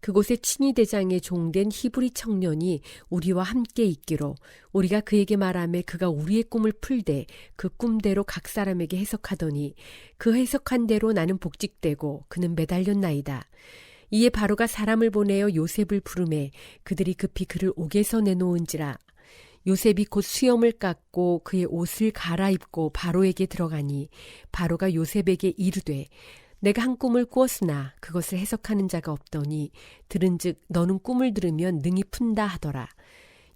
그곳에 친히 대장의 종된 히브리 청년이 우리와 함께 있기로 우리가 그에게 말하며 그가 우리의 꿈을 풀되 그 꿈대로 각 사람에게 해석하더니 그 해석한 대로 나는 복직되고 그는 매달렸나이다. 이에 바로가 사람을 보내어 요셉을 부르매 그들이 급히 그를 옥에서 내놓은지라 요셉이 곧 수염을 깎고 그의 옷을 갈아입고 바로에게 들어가니 바로가 요셉에게 이르되 내가 한 꿈을 꾸었으나 그것을 해석하는 자가 없더니 들은즉 너는 꿈을 들으면 능히 푼다 하더라.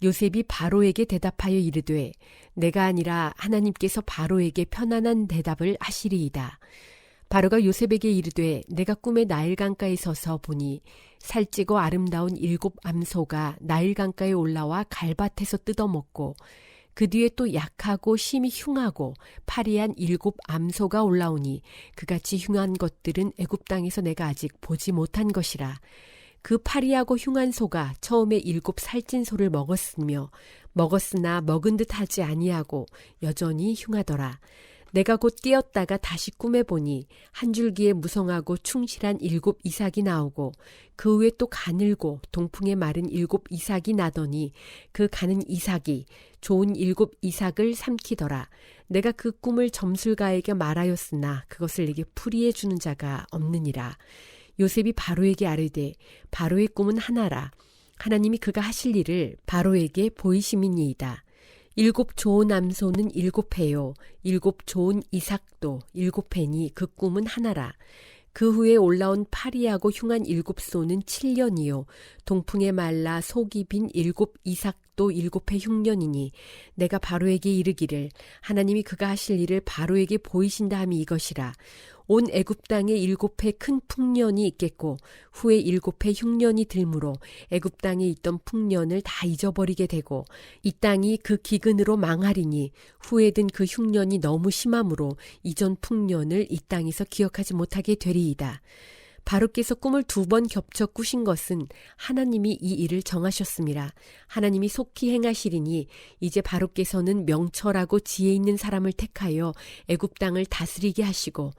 요셉이 바로에게 대답하여 이르되 내가 아니라 하나님께서 바로에게 편안한 대답을 하시리이다. 바로가 요셉에게 이르되 내가 꿈에 나일 강가에 서서 보니 살찌고 아름다운 일곱 암소가 나일 강가에 올라와 갈밭에서 뜯어먹고 그 뒤에 또 약하고 심히 흉하고 파리한 일곱 암소가 올라오니 그같이 흉한 것들은 애굽 땅에서 내가 아직 보지 못한 것이라. 그 파리하고 흉한 소가 처음에 일곱 살찐 소를 먹었으며 먹었으나 먹은 듯 하지 아니하고 여전히 흉하더라 내가 곧 뛰었다가 다시 꿈에 보니 한 줄기에 무성하고 충실한 일곱 이삭이 나오고 그 후에 또 가늘고 동풍에 마른 일곱 이삭이 나더니 그 가는 이삭이 좋은 일곱 이삭을 삼키더라. 내가 그 꿈을 점술가에게 말하였으나 그것을 내게 풀이해 주는 자가 없느니라. 요셉이 바로에게 아뢰되 바로의 꿈은 하나라. 하나님이 그가 하실 일을 바로에게 보이심이니이다. 일곱 좋은 암소는 일곱 해요. 일곱 좋은 이삭도 일곱 해니 그 꿈은 하나라. 그 후에 올라온 파리하고 흉한 일곱 소는 7년이요. 동풍에 말라 속이 빈 일곱 이삭도 일곱 해 흉년이니 내가 바로에게 이르기를 하나님이 그가 하실 일을 바로에게 보이신다 함이 이것이라. 온 애굽 땅에 일곱 해 큰 풍년이 있겠고 후에 일곱 해 흉년이 들므로 애굽 땅에 있던 풍년을 다 잊어버리게 되고 이 땅이 그 기근으로 망하리니 후에 든 그 흉년이 너무 심함으로 이전 풍년을 이 땅에서 기억하지 못하게 되리이다. 바로께서 꿈을 두 번 겹쳐 꾸신 것은 하나님이 이 일을 정하셨습니다. 하나님이 속히 행하시리니 이제 바로께서는 명철하고 지혜 있는 사람을 택하여 애굽 땅을 다스리게 하시고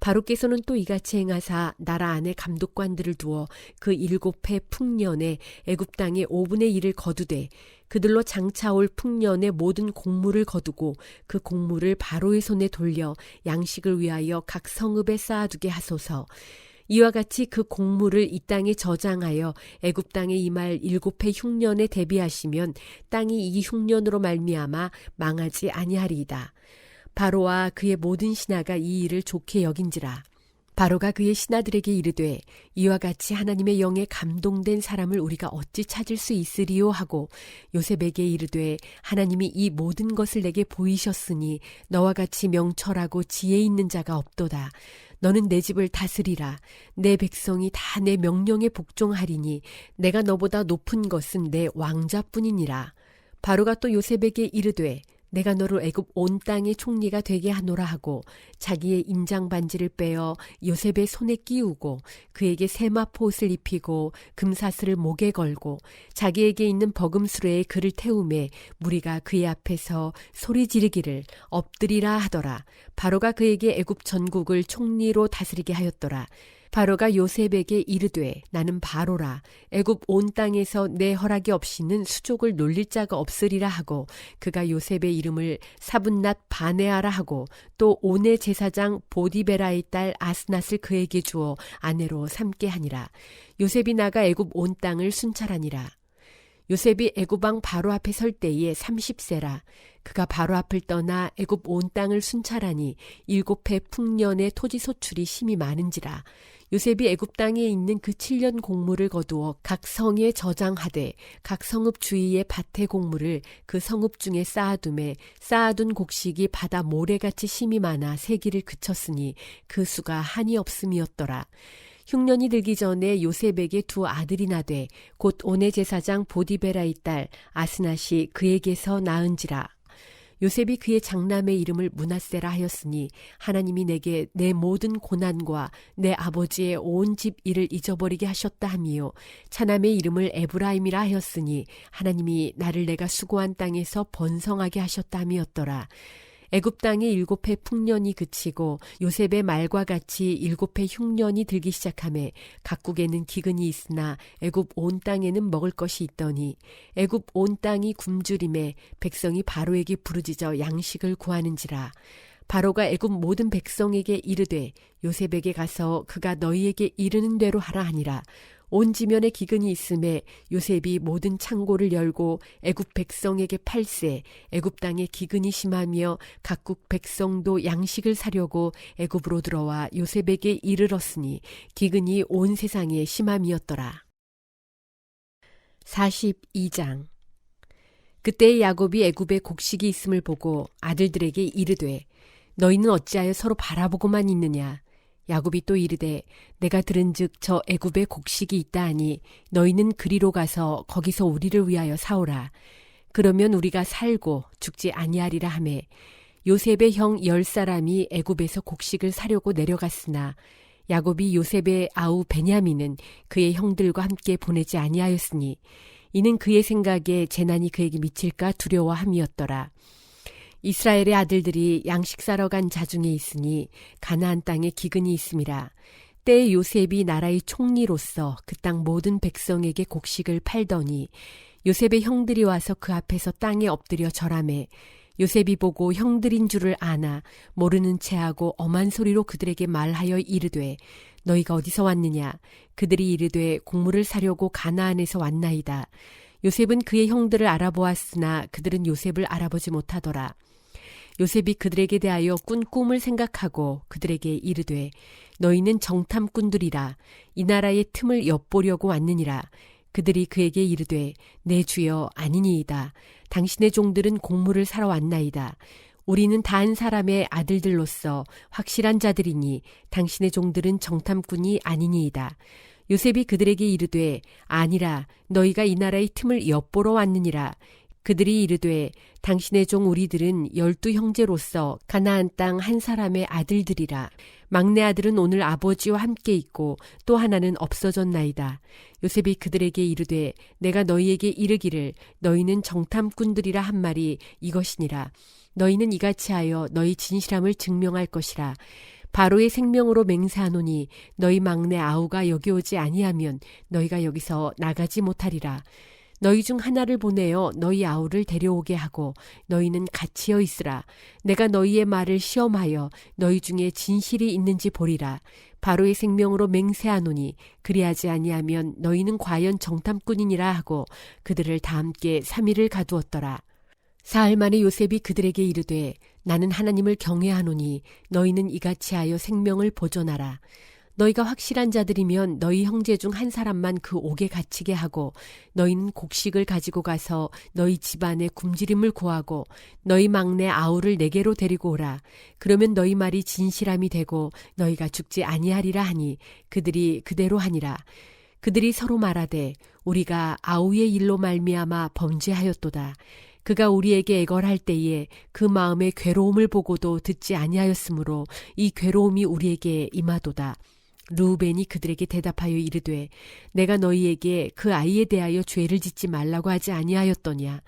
바로께서는 또 이같이 행하사 나라 안에 감독관들을 두어 그 일곱 해 풍년에 애굽 땅의 5분의 1을 거두되 그들로 장차올 풍년의 모든 곡물을 거두고 그 곡물을 바로의 손에 돌려 양식을 위하여 각 성읍에 쌓아두게 하소서. 이와 같이 그 곡물을 이 땅에 저장하여 애굽 땅에 임할 일곱 해 흉년에 대비하시면 땅이 이 흉년으로 말미암아 망하지 아니하리이다. 바로와 그의 모든 신하가 이 일을 좋게 여긴지라. 바로가 그의 신하들에게 이르되 이와 같이 하나님의 영에 감동된 사람을 우리가 어찌 찾을 수 있으리요 하고 요셉에게 이르되 하나님이 이 모든 것을 내게 보이셨으니 너와 같이 명철하고 지혜 있는 자가 없도다. 너는 내 집을 다스리라. 내 백성이 다 내 명령에 복종하리니 내가 너보다 높은 것은 내 왕자뿐이니라. 바로가 또 요셉에게 이르되 내가 너를 애굽 온 땅의 총리가 되게 하노라 하고 자기의 인장 반지를 빼어 요셉의 손에 끼우고 그에게 세마포 옷을 입히고 금사슬을 목에 걸고 자기에게 있는 버금수레에 그를 태우매 무리가 그의 앞에서 소리 지르기를 엎드리라 하더라. 바로가 그에게 애굽 전국을 총리로 다스리게 하였더라 바로가 요셉에게 이르되 나는 바로라. 애굽 온 땅에서 내 허락이 없이는 수족을 놀릴 자가 없으리라 하고 그가 요셉의 이름을 사분낫 바네아라 하고 또 온의 제사장 보디베라의 딸 아스낫을 그에게 주어 아내로 삼게 하니라. 요셉이 나가 애굽 온 땅을 순찰하니라 요셉이 애굽 왕 바로 앞에 설 때에 30세라 그가 바로 앞을 떠나 애굽 온 땅을 순찰하니 일곱 해 풍년의 토지 소출이 심히 많은지라 요셉이 애굽 땅에 있는 그 7년 곡물을 거두어 각 성에 저장하되 각 성읍 주위의 밭의 곡물을 그 성읍 중에 쌓아둠에 쌓아둔 곡식이 바다 모래같이 심이 많아 세기를 그쳤으니 그 수가 한이 없음이었더라. 흉년이 들기 전에 요셉에게 두 아들이 나되 곧 온의 제사장 보디베라의 딸 아스낫이 그에게서 낳은지라. 요셉이 그의 장남의 이름을 문하세라 하였으니 하나님이 내게 내 모든 고난과 내 아버지의 온 집 일을 잊어버리게 하셨다 함이요 차남의 이름을 에브라임이라 하였으니 하나님이 나를 내가 수고한 땅에서 번성하게 하셨다 함이었더라 애굽 땅에 일곱 해 풍년이 그치고 요셉의 말과 같이 일곱 해 흉년이 들기 시작함에 각국에는 기근이 있으나 애굽 온 땅에는 먹을 것이 있더니 애굽 온 땅이 굶주림에 백성이 바로에게 부르짖어 양식을 구하는지라. 바로가 애굽 모든 백성에게 이르되 요셉에게 가서 그가 너희에게 이르는 대로 하라 하니라 온 지면에 기근이 있음에 요셉이 모든 창고를 열고 애굽 백성에게 팔세 애굽 땅에 기근이 심하며 각국 백성도 양식을 사려고 애굽으로 들어와 요셉에게 이르렀으니 기근이 온 세상에 심함이었더라. 42장 그때 야곱이 애굽에 곡식이 있음을 보고 아들들에게 이르되 너희는 어찌하여 서로 바라보고만 있느냐 야곱이 또 이르되 내가 들은즉 저 애굽에 곡식이 있다 하니 너희는 그리로 가서 거기서 우리를 위하여 사오라 그러면 우리가 살고 죽지 아니하리라 하매 요셉의 형 열 사람이 애굽에서 곡식을 사려고 내려갔으나 야곱이 요셉의 아우 베냐민은 그의 형들과 함께 보내지 아니하였으니 이는 그의 생각에 재난이 그에게 미칠까 두려워함이었더라. 이스라엘의 아들들이 양식 사러 간 자중에 있으니 가나안 땅에 기근이 있음이라. 때에 요셉이 나라의 총리로서 그 땅 모든 백성에게 곡식을 팔더니 요셉의 형들이 와서 그 앞에서 땅에 엎드려 절함에 요셉이 보고 형들인 줄을 아나 모르는 체하고 엄한 소리로 그들에게 말하여 이르되 너희가 어디서 왔느냐? 그들이 이르되 곡물을 사려고 가나안에서 왔나이다. 요셉은 그의 형들을 알아보았으나 그들은 요셉을 알아보지 못하더라 요셉이 그들에게 대하여 꾼 꿈을 생각하고 그들에게 이르되 너희는 정탐꾼들이라. 이 나라의 틈을 엿보려고 왔느니라. 그들이 그에게 이르되 내 주여 아니니이다. 당신의 종들은 곡물을 사러 왔나이다. 우리는 다한 사람의 아들들로서 확실한 자들이니 당신의 종들은 정탐꾼이 아니니이다. 요셉이 그들에게 이르되 아니라 너희가 이 나라의 틈을 엿보러 왔느니라 그들이 이르되 당신의 종 우리들은 열두 형제로서 가나안 땅 한 사람의 아들들이라 막내 아들은 오늘 아버지와 함께 있고 또 하나는 없어졌나이다. 요셉이 그들에게 이르되 내가 너희에게 이르기를 너희는 정탐꾼들이라 한 말이 이것이니라. 너희는 이같이 하여 너희 진실함을 증명할 것이라. 바로의 생명으로 맹세하노니 너희 막내 아우가 여기 오지 아니하면 너희가 여기서 나가지 못하리라. 너희 중 하나를 보내어 너희 아우를 데려오게 하고 너희는 같이여 있으라. 내가 너희의 말을 시험하여 너희 중에 진실이 있는지 보리라. 바로의 생명으로 맹세하노니 그리하지 아니하면 너희는 과연 정탐꾼이니라 하고 그들을 다 함께 3일을 가두었더라. 사흘 만에 요셉이 그들에게 이르되 나는 하나님을 경외하노니 너희는 이같이 하여 생명을 보존하라. 너희가 확실한 자들이면 너희 형제 중 한 사람만 그 옥에 갇히게 하고 너희는 곡식을 가지고 가서 너희 집안에 굶주림을 구하고 너희 막내 아우를 내게로 데리고 오라. 그러면 너희 말이 진실함이 되고 너희가 죽지 아니하리라 하니 그들이 그대로 하니라. 그들이 서로 말하되 우리가 아우의 일로 말미암아 범죄하였도다. 그가 우리에게 애걸할 때에 그 마음의 괴로움을 보고도 듣지 아니하였으므로 이 괴로움이 우리에게 임하도다. 루벤이 그들에게 대답하여 이르되 내가 너희에게 그 아이에 대하여 죄를 짓지 말라고 하지 아니하였더냐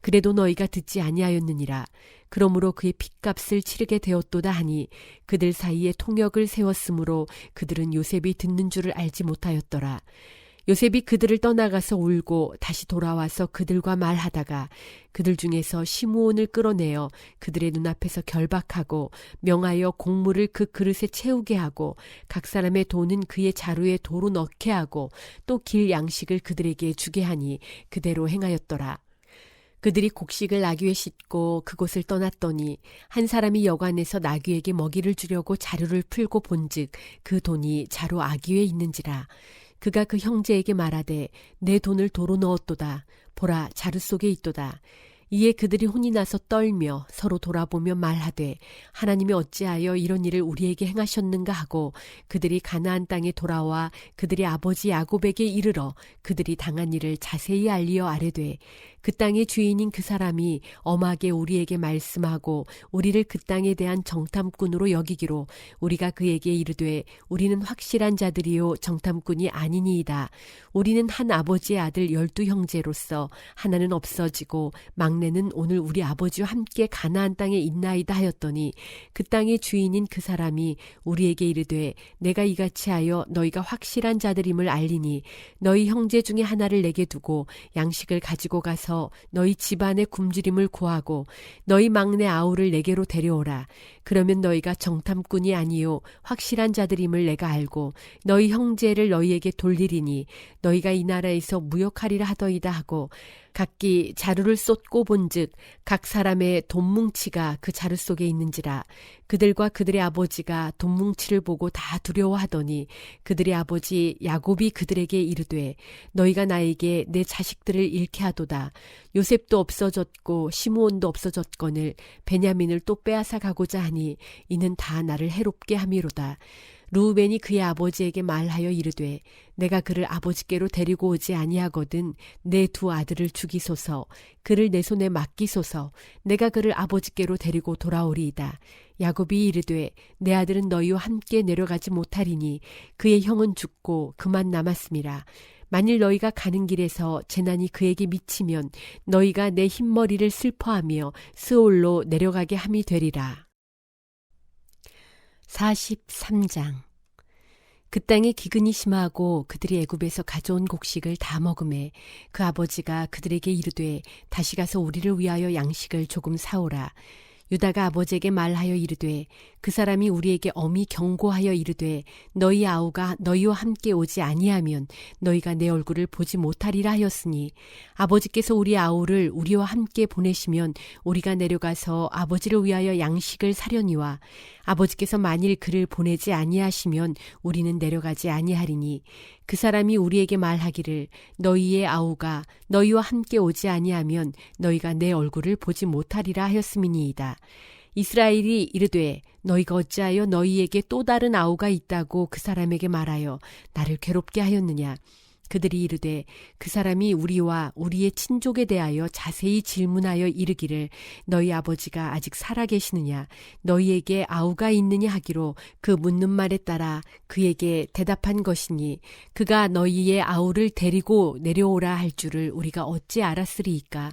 그래도 너희가 듣지 아니하였느니라. 그러므로 그의 핏값을 치르게 되었도다 하니 그들 사이에 통역을 세웠으므로 그들은 요셉이 듣는 줄을 알지 못하였더라. 요셉이 그들을 떠나가서 울고 다시 돌아와서 그들과 말하다가 그들 중에서 시므온을 끌어내어 그들의 눈앞에서 결박하고 명하여 곡물을 그 그릇에 채우게 하고 각 사람의 돈은 그의 자루에 도로 넣게 하고 또 길 양식을 그들에게 주게 하니 그대로 행하였더라. 그들이 곡식을 나귀에 싣고 그곳을 떠났더니 한 사람이 여관에서 나귀에게 먹이를 주려고 자루를 풀고 본즉 그 돈이 자루 아귀에 있는지라 그가 그 형제에게 말하되 내 돈을 도로 넣었도다. 보라 자루 속에 있도다. 이에 그들이 혼이 나서 떨며 서로 돌아보며 말하되 하나님이 어찌하여 이런 일을 우리에게 행하셨는가 하고 그들이 가나안 땅에 돌아와 그들의 아버지 야곱에게 이르러 그들이 당한 일을 자세히 알리어 아뢰되 그 땅의 주인인 그 사람이 엄하게 우리에게 말씀하고 우리를 그 땅에 대한 정탐꾼으로 여기기로 우리가 그에게 이르되 우리는 확실한 자들이요 정탐꾼이 아니니이다. 우리는 한 아버지의 아들 열두 형제로서 하나는 없어지고 막내는 오늘 우리 아버지와 함께 가나안 땅에 있나이다 하였더니 그 땅의 주인인 그 사람이 우리에게 이르되 내가 이같이 하여 너희가 확실한 자들임을 알리니 너희 형제 중에 하나를 내게 두고 양식을 가지고 가서 가서 너희 집안의 굶주림을 구하고 너희 막내 아우를 내게로 데려오라. 그러면 너희가 정탐꾼이 아니요 확실한 자들임을 내가 알고 너희 형제를 너희에게 돌리리니 너희가 이 나라에서 무역하리라 하더이다 하고 각기 자루를 쏟고 본즉 각 사람의 돈뭉치가 그 자루 속에 있는지라 그들과 그들의 아버지가 돈뭉치를 보고 다 두려워하더니 그들의 아버지 야곱이 그들에게 이르되 너희가 나에게 내 자식들을 잃게 하도다. 요셉도 없어졌고 시므온도 없어졌거늘 베냐민을 또 빼앗아 가고자 하니 이는 다 나를 해롭게 함이로다 루벤이 그의 아버지에게 말하여 이르되 내가 그를 아버지께로 데리고 오지 아니하거든 내 두 아들을 죽이소서 그를 내 손에 맡기소서 내가 그를 아버지께로 데리고 돌아오리이다 야곱이 이르되 내 아들은 너희와 함께 내려가지 못하리니 그의 형은 죽고 그만 남았음이라 만일 너희가 가는 길에서 재난이 그에게 미치면 너희가 내 흰머리를 슬퍼하며 스올로 내려가게 함이 되리라. 43장 그 땅에 기근이 심하고 그들이 애굽에서 가져온 곡식을 다 먹음에 그 아버지가 그들에게 이르되 다시 가서 우리를 위하여 양식을 조금 사오라. 유다가 아버지에게 말하여 이르되 그 사람이 우리에게 엄히 경고하여 이르되 너희 아우가 너희와 함께 오지 아니하면 너희가 내 얼굴을 보지 못하리라 하였으니 아버지께서 우리 아우를 우리와 함께 보내시면 우리가 내려가서 아버지를 위하여 양식을 사려니와 아버지께서 만일 그를 보내지 아니하시면 우리는 내려가지 아니하리니 그 사람이 우리에게 말하기를 너희의 아우가 너희와 함께 오지 아니하면 너희가 내 얼굴을 보지 못하리라 하였음이니이다. 이스라엘이 이르되 너희가 어찌하여 너희에게 또 다른 아우가 있다고 그 사람에게 말하여 나를 괴롭게 하였느냐? 그들이 이르되 그 사람이 우리와 우리의 친족에 대하여 자세히 질문하여 이르기를 너희 아버지가 아직 살아 계시느냐? 너희에게 아우가 있느냐? 하기로 그 묻는 말에 따라 그에게 대답한 것이니 그가 너희의 아우를 데리고 내려오라 할 줄을 우리가 어찌 알았으리이까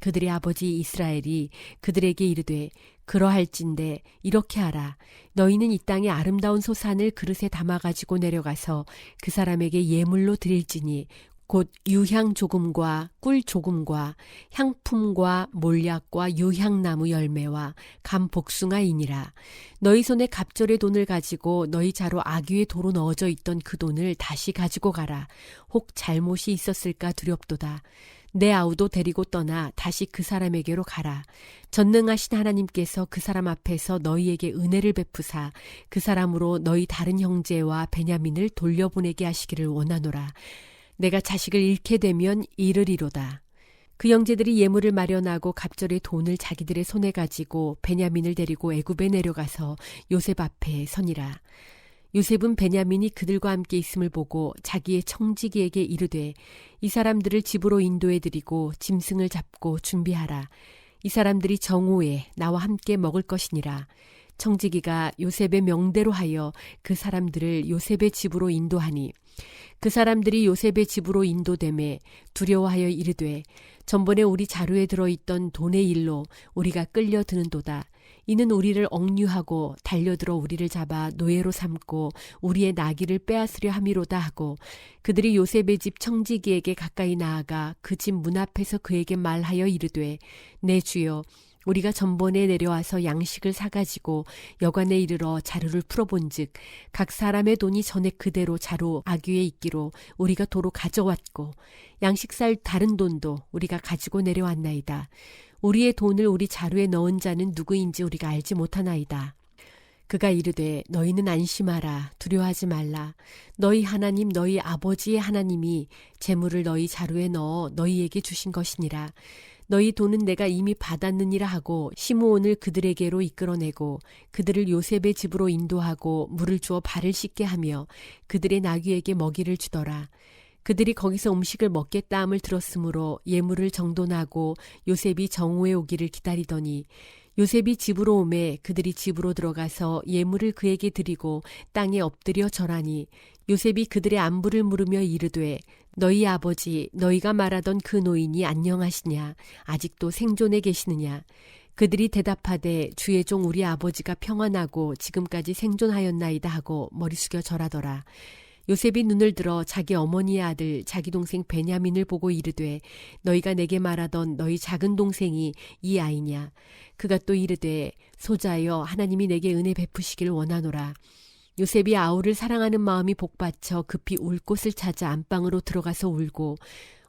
그들의 아버지 이스라엘이 그들에게 이르되 그러할진대 이렇게 하라 너희는 이 땅의 아름다운 소산을 그릇에 담아 가지고 내려가서 그 사람에게 예물로 드릴지니 곧 유향 조금과 꿀 조금과 향품과 몰약과 유향나무 열매와 감 복숭아이니라. 너희 손에 갑절의 돈을 가지고 너희 자로 아귀의 도로 넣어져 있던 그 돈을 다시 가지고 가라. 혹 잘못이 있었을까 두렵도다. 내 아우도 데리고 떠나 다시 그 사람에게로 가라. 전능하신 하나님께서 그 사람 앞에서 너희에게 은혜를 베푸사 그 사람으로 너희 다른 형제와 베냐민을 돌려보내게 하시기를 원하노라. 내가 자식을 잃게 되면 이르리로다. 그 형제들이 예물을 마련하고 갑절의 돈을 자기들의 손에 가지고 베냐민을 데리고 애굽에 내려가서 요셉 앞에 서니라. 요셉은 베냐민이 그들과 함께 있음을 보고 자기의 청지기에게 이르되 이 사람들을 집으로 인도해 드리고 짐승을 잡고 준비하라. 이 사람들이 정오에 나와 함께 먹을 것이니라. 청지기가 요셉의 명대로 하여 그 사람들을 요셉의 집으로 인도하니 그 사람들이 요셉의 집으로 인도됨에 두려워하여 이르되 전번에 우리 자루에 들어 있던 돈의 일로 우리가 끌려 드는도다. 이는 우리를 억류하고 달려들어 우리를 잡아 노예로 삼고 우리의 나귀를 빼앗으려 함이로다 하고 그들이 요셉의 집 청지기에게 가까이 나아가 그 집 문 앞에서 그에게 말하여 이르되 내 주여 우리가 전번에 내려와서 양식을 사가지고 여관에 이르러 자루를 풀어본즉 각 사람의 돈이 전에 그대로 자루 아귀에 있기로 우리가 도로 가져왔고 양식 살 다른 돈도 우리가 가지고 내려왔나이다. 우리의 돈을 우리 자루에 넣은 자는 누구인지 우리가 알지 못하나이다. 그가 이르되 너희는 안심하라 두려워하지 말라. 너희 하나님 너희 아버지의 하나님이 재물을 너희 자루에 넣어 너희에게 주신 것이니라. 너희 돈은 내가 이미 받았느니라 하고 시므온을 그들에게로 이끌어내고 그들을 요셉의 집으로 인도하고 물을 주어 발을 씻게 하며 그들의 나귀에게 먹이를 주더라 그들이 거기서 음식을 먹겠다 함을 들었으므로 예물을 정돈하고 요셉이 정오에 오기를 기다리더니 요셉이 집으로 오매 그들이 집으로 들어가서 예물을 그에게 드리고 땅에 엎드려 절하니 요셉이 그들의 안부를 물으며 이르되 너희 아버지 너희가 말하던 그 노인이 안녕하시냐? 아직도 생존해 계시느냐? 그들이 대답하되 주의 종 우리 아버지가 평안하고 지금까지 생존하였나이다 하고 머리 숙여 절하더라 요셉이 눈을 들어 자기 어머니의 아들 자기 동생 베냐민을 보고 이르되 너희가 내게 말하던 너희 작은 동생이 이 아이냐? 그가 또 이르되 소자여 하나님이 내게 은혜 베푸시길 원하노라. 요셉이 아우를 사랑하는 마음이 복받쳐 급히 울 곳을 찾아 안방으로 들어가서 울고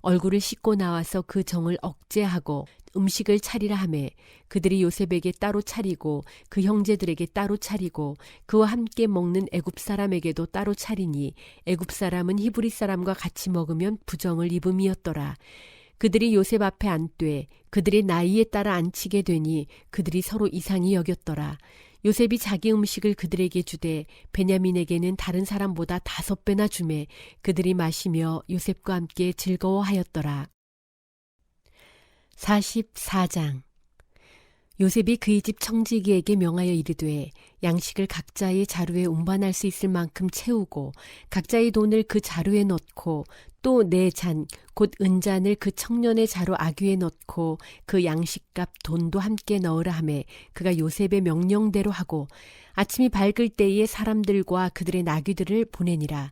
얼굴을 씻고 나와서 그 정을 억제하고 음식을 차리라 하매 그들이 요셉에게 따로 차리고 그 형제들에게 따로 차리고 그와 함께 먹는 애굽 사람에게도 따로 차리니 애굽 사람은 히브리 사람과 같이 먹으면 부정을 입음이었더라. 그들이 요셉 앞에 앉되 그들의 나이에 따라 앉히게 되니 그들이 서로 이상히 여겼더라. 요셉이 자기 음식을 그들에게 주되 베냐민에게는 다른 사람보다 다섯 배나 주매 그들이 마시며 요셉과 함께 즐거워하였더라. 44장 요셉이 그의 집 청지기에게 명하여 이르되 양식을 각자의 자루에 운반할 수 있을 만큼 채우고 각자의 돈을 그 자루에 넣고 또 내 잔 곧 은잔을 그 청년의 자루 아귀에 넣고 그 양식값 돈도 함께 넣으라 하매 그가 요셉의 명령대로 하고 아침이 밝을 때에 사람들과 그들의 나귀들을 보내니라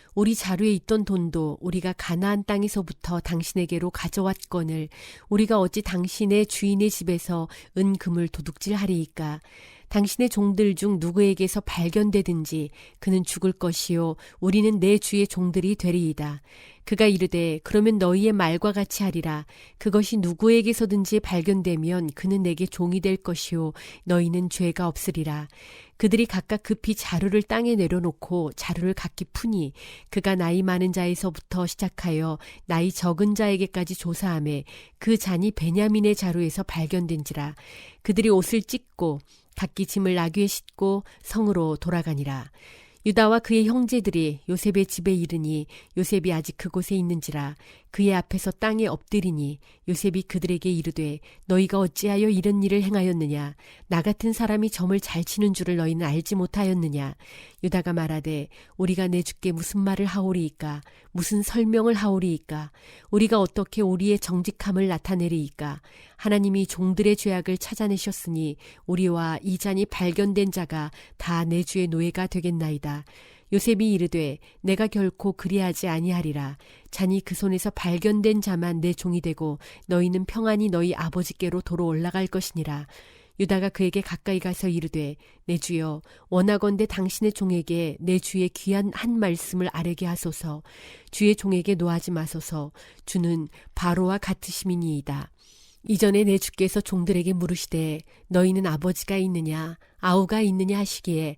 우리 자루에 있던 돈도 우리가 가나안 땅에서부터 당신에게로 가져왔거늘 우리가 어찌 당신의 주인의 집에서 은금을 도둑질하리이까 당신의 종들 중 누구에게서 발견되든지 그는 죽을 것이요 우리는 내 주의 종들이 되리이다. 그가 이르되 그러면 너희의 말과 같이 하리라. 그것이 누구에게서든지 발견되면 그는 내게 종이 될 것이요 너희는 죄가 없으리라. 그들이 각각 급히 자루를 땅에 내려놓고 자루를 각기 푸니 그가 나이 많은 자에서부터 시작하여 나이 적은 자에게까지 조사함에 그 잔이 베냐민의 자루에서 발견된지라 그들이 옷을 찢고 각기 짐을 나귀에 싣고 성으로 돌아가니라. 유다와 그의 형제들이 요셉의 집에 이르니 요셉이 아직 그곳에 있는지라 그의 앞에서 땅에 엎드리니 요셉이 그들에게 이르되 너희가 어찌하여 이런 일을 행하였느냐? 나 같은 사람이 점을 잘 치는 줄을 너희는 알지 못하였느냐? 유다가 말하되 우리가 내 주께 무슨 말을 하오리이까? 무슨 설명을 하오리이까? 우리가 어떻게 우리의 정직함을 나타내리이까? 하나님이 종들의 죄악을 찾아내셨으니 우리와 이 잔이 발견된 자가 다 내 주의 노예가 되겠나이다 요셉이 이르되 내가 결코 그리하지 아니하리라. 자니 그 손에서 발견된 자만 내 종이 되고 너희는 평안히 너희 아버지께로 도로 올라갈 것이니라. 유다가 그에게 가까이 가서 이르되 내 주여 원하건대 당신의 종에게 내 주의 귀한 한 말씀을 아뢰게 하소서. 주의 종에게 노하지 마소서. 주는 바로와 같으심이니이다. 이전에 내 주께서 종들에게 물으시되 너희는 아버지가 있느냐 아우가 있느냐 하시기에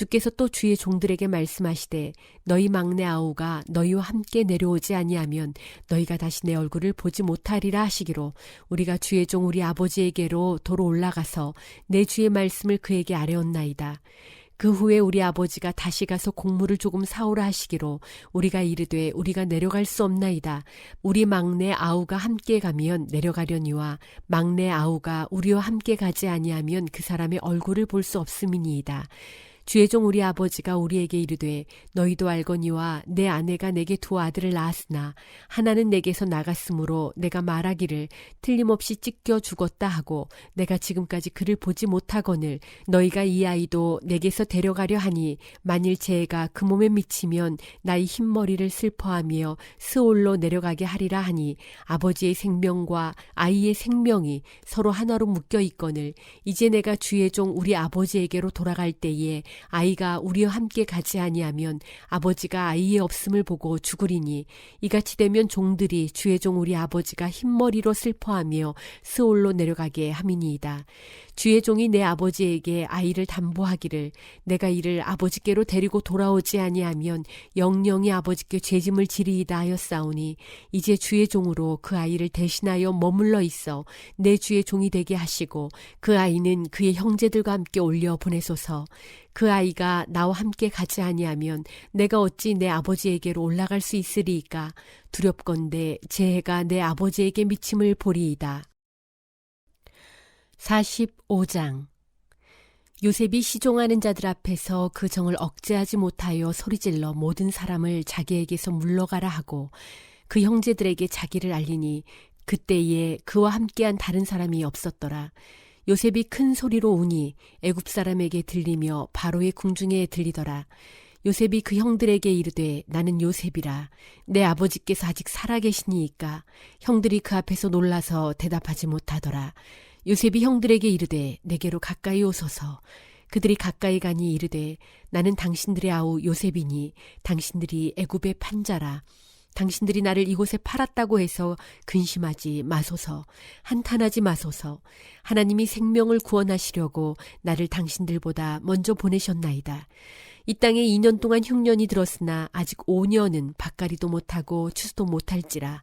주께서 또 주의 종들에게 말씀하시되 너희 막내 아우가 너희와 함께 내려오지 아니하면 너희가 다시 내 얼굴을 보지 못하리라 하시기로 우리가 주의 종 우리 아버지에게로 도로 올라가서 내 주의 말씀을 그에게 아뢰었나이다. 그 후에 우리 아버지가 다시 가서 곡물을 조금 사오라 하시기로 우리가 이르되 우리가 내려갈 수 없나이다. 우리 막내 아우가 함께 가면 내려가려니와 막내 아우가 우리와 함께 가지 아니하면 그 사람의 얼굴을 볼 수 없음이니이다. 주의 종 우리 아버지가 우리에게 이르되 너희도 알거니와 내 아내가 내게 두 아들을 낳았으나 하나는 내게서 나갔으므로 내가 말하기를 틀림없이 찢겨 죽었다 하고 내가 지금까지 그를 보지 못하거늘 너희가 이 아이도 내게서 데려가려 하니 만일 재해가 그 몸에 미치면 나의 흰머리를 슬퍼하며 스올로 내려가게 하리라 하니 아버지의 생명과 아이의 생명이 서로 하나로 묶여 있거늘 이제 내가 주의 종 우리 아버지에게로 돌아갈 때에 아이가 우리와 함께 가지 아니하면 아버지가 아이의 없음을 보고 죽으리니 이같이 되면 종들이 주의 종 우리 아버지가 흰머리로 슬퍼하며 스올로 내려가게 함이니이다. 주의 종이 내 아버지에게 아이를 담보하기를 내가 이를 아버지께로 데리고 돌아오지 아니하면 영영이 아버지께 죄짐을 지리이다 하였사오니 이제 주의 종으로 그 아이를 대신하여 머물러 있어 내 주의 종이 되게 하시고 그 아이는 그의 형제들과 함께 올려 보내소서 그 아이가 나와 함께 가지 아니하면 내가 어찌 내 아버지에게로 올라갈 수 있으리이까 두렵건대 재해가 내 아버지에게 미침을 보리이다. 45장 요셉이 시종하는 자들 앞에서 그 정을 억제하지 못하여 소리질러 모든 사람을 자기에게서 물러가라 하고 그 형제들에게 자기를 알리니 그때에 그와 함께한 다른 사람이 없었더라. 요셉이 큰 소리로 우니 애굽 사람에게 들리며 바로의 궁중에 들리더라. 요셉이 그 형들에게 이르되 나는 요셉이라 내 아버지께서 아직 살아계시니이까 형들이 그 앞에서 놀라서 대답하지 못하더라. 요셉이 형들에게 이르되 내게로 가까이 오소서 그들이 가까이 가니 이르되 나는 당신들의 아우 요셉이니 당신들이 애굽의 판자라 당신들이 나를 이곳에 팔았다고 해서 근심하지 마소서, 한탄하지 마소서. 하나님이 생명을 구원하시려고 나를 당신들보다 먼저 보내셨나이다. 이 땅에 2년 동안 흉년이 들었으나 아직 5년은 밭가리도 못하고 추수도 못할지라.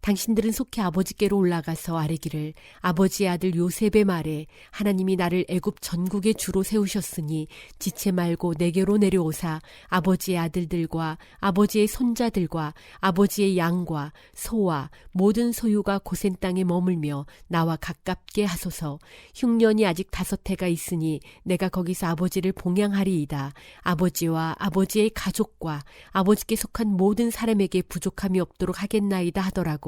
당신들은 속히 아버지께로 올라가서 아뢰기를 아버지의 아들 요셉의 말에 하나님이 나를 애굽 전국의 주로 세우셨으니 지체 말고 내게로 내려오사 아버지의 아들들과 아버지의 손자들과 아버지의 양과 소와 모든 소유가 고센 땅에 머물며 나와 가깝게 하소서. 흉년이 아직 다섯 해가 있으니 내가 거기서 아버지를 봉양하리이다. 아버지와 아버지의 가족과 아버지께 속한 모든 사람에게 부족함이 없도록 하겠나이다 하더라고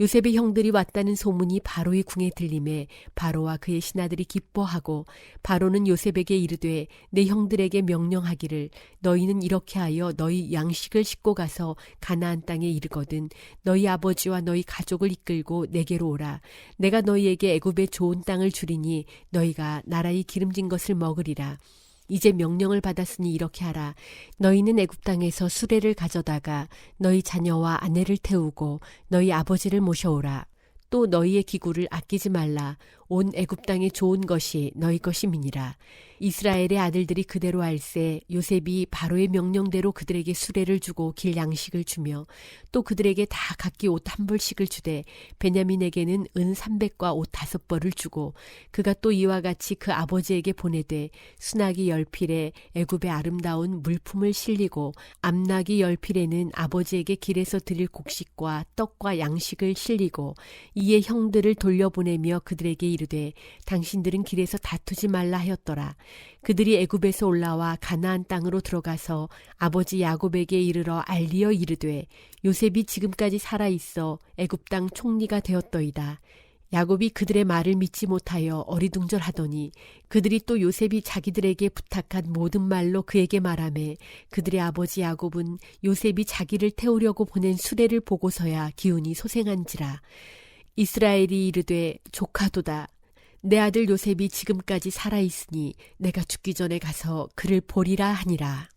요셉의 형들이 왔다는 소문이 바로의 궁에 들림에 바로와 그의 신하들이 기뻐하고 바로는 요셉에게 이르되 내 형들에게 명령하기를 너희는 이렇게 하여 너희 양식을 싣고 가서 가나안 땅에 이르거든 너희 아버지와 너희 가족을 이끌고 내게로 오라. 내가 너희에게 애굽의 좋은 땅을 주리니 너희가 나라의 기름진 것을 먹으리라 이제 명령을 받았으니 이렇게 하라. 너희는 애굽 땅에서 수레를 가져다가 너희 자녀와 아내를 태우고 너희 아버지를 모셔오라. 또 너희의 기구를 아끼지 말라. 온 애굽 땅에 좋은 것이 너희 것임이니라. 이스라엘의 아들들이 그대로 알세 요셉이 바로의 명령대로 그들에게 수레를 주고 길 양식을 주며 또 그들에게 다 각기 옷 한 벌씩을 주되 베냐민에게는 은 삼백과 옷 다섯 벌을 주고 그가 또 이와 같이 그 아버지에게 보내되 수나기 열 필에 애굽의 아름다운 물품을 실리고 암나기 열 필에는 아버지에게 길에서 드릴 곡식과 떡과 양식을 실리고 이에 형들을 돌려보내며 그들에게 이르되 당신들은 길에서 다투지 말라 하였더라 그들이 애굽에서 올라와 가나안 땅으로 들어가서 아버지 야곱에게 이르러 알리어 이르되 요셉이 지금까지 살아 있어 애굽 땅 총리가 되었더이다. 야곱이 그들의 말을 믿지 못하여 어리둥절하더니 그들이 또 요셉이 자기들에게 부탁한 모든 말로 그에게 말하매 그들의 아버지 야곱은 요셉이 자기를 태우려고 보낸 수레를 보고서야 기운이 소생한지라 이스라엘이 이르되 조카도다. 내 아들 요셉이 지금까지 살아 있으니 내가 죽기 전에 가서 그를 보리라 하니라